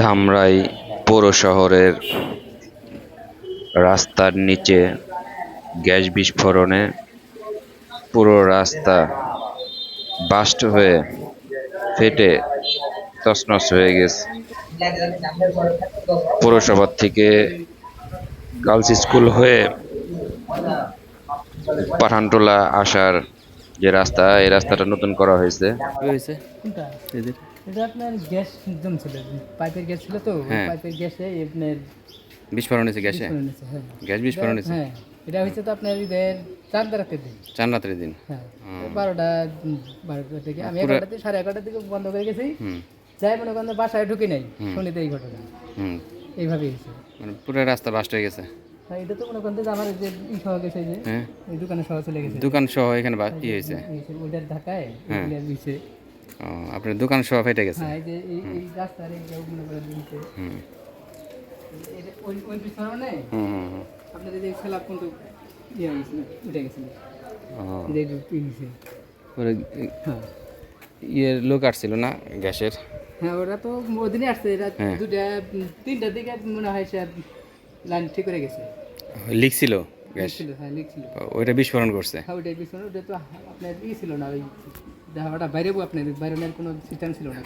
ধামরাই পৌর শহরের রাস্তার নিচে গ্যাস বিস্ফোরণে পুরো রাস্তা বাস্ট হয়ে ফেটে তছনছ হয়ে গেছে। পৌরসভার থেকে গার্লস স্কুল হয়ে পাঠানটোলা আসার যে রাস্তা, এই রাস্তাটা নতুন করা হয়েছে। হয়েছে এটা আপনার গ্যাস পাইপের গ্যাস ছিল তো হ্যাঁ। পাইপের গ্যাসে আপনার বিস্ফোরণ হয়েছে গ্যাসে? হয়েছে, হ্যাঁ। গ্যাস বিস্ফোরণ হয়েছে? হ্যাঁ এটা হচ্ছে তো আপনার ঈদের রাতের দিন। চার রাত্রের দিন? হ্যাঁ বারোটা বারোটা থেকে আমি এগারোটা থেকে সাড়ে এগারোটার দিকে বন্ধ করে গেছি। যাই মনে করেন বাসায় ঢুকি নাই শুনিতে এই ঘটনা। হুম। এইভাবে হয়েছে। মানে পুরো রাস্তা বাস্ট হয়ে গেছে? হ্যাঁ এটা তো মনে করেন যে আমার যে ই সহ গেছে যে দোকানে সহ চলে গেছে। দোকান সহ এখানে ই হয়েছে? হয়েছে, ওইটার ঢাকায়। আপনার দোকান সহ ফেটে গেছে? ইয়ের লোক আসছিল না গ্যাসের? হ্যাঁ ওরা তো ওদিনে আসছে হ্যাঁ। দুটা তিনটার দিকে মনে হয় সে লাইন ঠিক করে গেছে। লিখছিল গ্যাস? হ্যাঁ ওইটা বিস্ফোরণ করছে? হ্যাঁ ওইটাই পিছনে ওটা তো আপনার ই ছিল না ওই ওটা বাইরের কোনো সিস্টেম ছিল না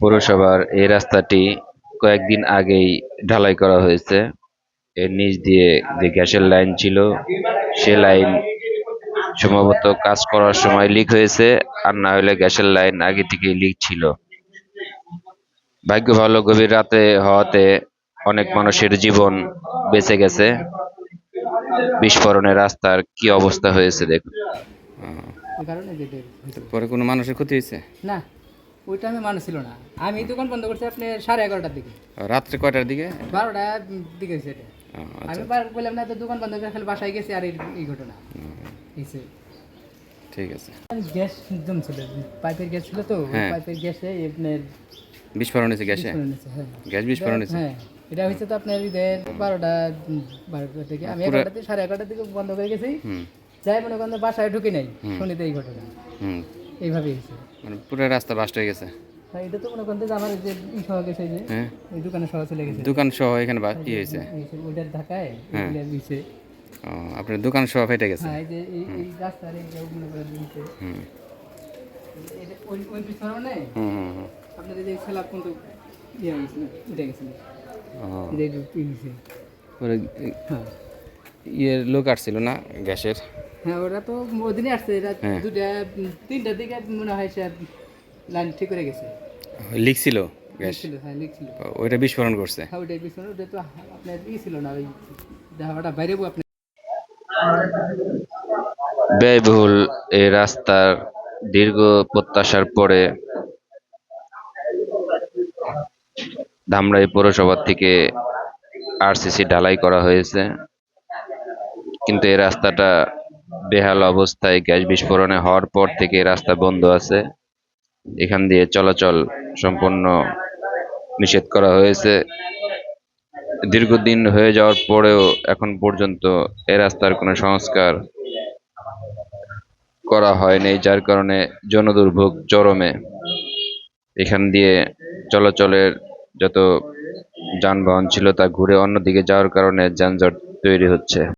পৌরসভার এই রাস্তাটি কয়েকদিন আগেই ঢালাই করা হয়েছে। এর নিচ দিয়ে যে গ্যাসের লাইন ছিল, সে লাইন সম্ভবত কাজ করার সময় লিক হয়েছে, আর না হলে গ্যাসের লাইন আগে থেকেই লিক ছিল। ভাগ্য ভালো, গভীর রাতে হওয়াতে অনেক মানুষের জীবন বেঁচে গেছে। বিস্ফোরণে রাস্তার কি অবস্থা হয়েছে দেখুন। কারণে যেতে পরে কোনো মানুষের ক্ষতি হয়েছে? না ওই টাইমে মানুষ ছিল না। আমি দোকান বন্ধ করছি আপনি সাড়ে এগারোটার দিকে। রাত্রে কয়টার দিকে? বারোটার দিকে হয়েছে এটা। আচ্ছা। আমি বললাম না তো দোকান বন্ধ করে খালি বাসায় গেছি আর এই ঘটনা। হয়েছে। ঠিক আছে। গ্যাস জমছিল পাইপের গ্যাস ছিল তো হ্যাঁ। পাইপের গ্যাসে আপনার বিস্ফোরণ হয়েছে গ্যাসে? হ্যাঁ। গ্যাস বিস্ফোরণ হয়েছে? হ্যাঁ এটা হচ্ছে তো আপনার ঈদের বারোটা বারোটা থেকে। আমি এগারোটা থেকে সাড়ে এগারোটার দিকে বন্ধ করে গেছি। যাই মনে করেন বাসায় ঢুকি নাই শুনিতে এই ঘটনা। হুম। এইভাবে হয়েছে। মানে পুরো রাস্তা বাস্ট হয়ে গেছে। হ্যাঁ এটা তো মনে করেন যে আমার যে ই সহ গেছে যে হ্যাঁ। ওই দোকানে সহ চলে গেছে। দোকান সহ এখানে বা- ই হয়েছে। ঢাকায় হ্যাঁ। দিছে। ও, আপনার দোকান সহ ফেটে গেছে। হ্যাঁ এই যে এই এই রাস্তার এই যে মনে করেন দিছে। হুম। এই ওই ওই পিছনে হুম হুম হুম। আপনার যে স্ল্যাব কিন্তু ইয়ে উঠে গেছিল ও, এই যে হয়েছে। পরে ই- ইয়ের লোক আসছিল না গ্যাসের? হ্যাঁ ওরা তো ওদিনে আসছে এরা হ্যাঁ। দুটা তিনটার দিকে মনে হয় সে লাইন ঠিক করে গেছে। লিখছিল গ্যাস হ্যাঁ লিখছিল। ওইটা বিস্ফোরণ করছে। হ্যাঁ ওইটাই পিছনে ওটা তো আপনার ই ছিল না ওই ওটা বাইরেও আপনার। ব্যয়বহুল এই রাস্তার দীর্ঘ প্রত্যাশার পরে ধামরাই পৌরসভা থেকে আরসিসি ঢালাই করা হয়েছে। কিন্তু এই রাস্তাটা বেহাল অবস্থায় গ্যাস বিস্ফোরণে হওয়ার পর থেকে রাস্তা বন্ধ আছে। এখান দিয়ে চলাচল সম্পূর্ণ নিষেধ করা হয়েছে। দীর্ঘদিন হয়ে যাওয়ার পরেও এখন পর্যন্ত এ রাস্তার কোনো সংস্কার করা হয়নি, যার কারণে জনদুর্ভোগ চরমে। এখান দিয়ে চলাচলের যত যানবাহন ছিল তা ঘুরে অন্যদিকে যাওয়ার কারণে যানজট তৈরি হচ্ছে।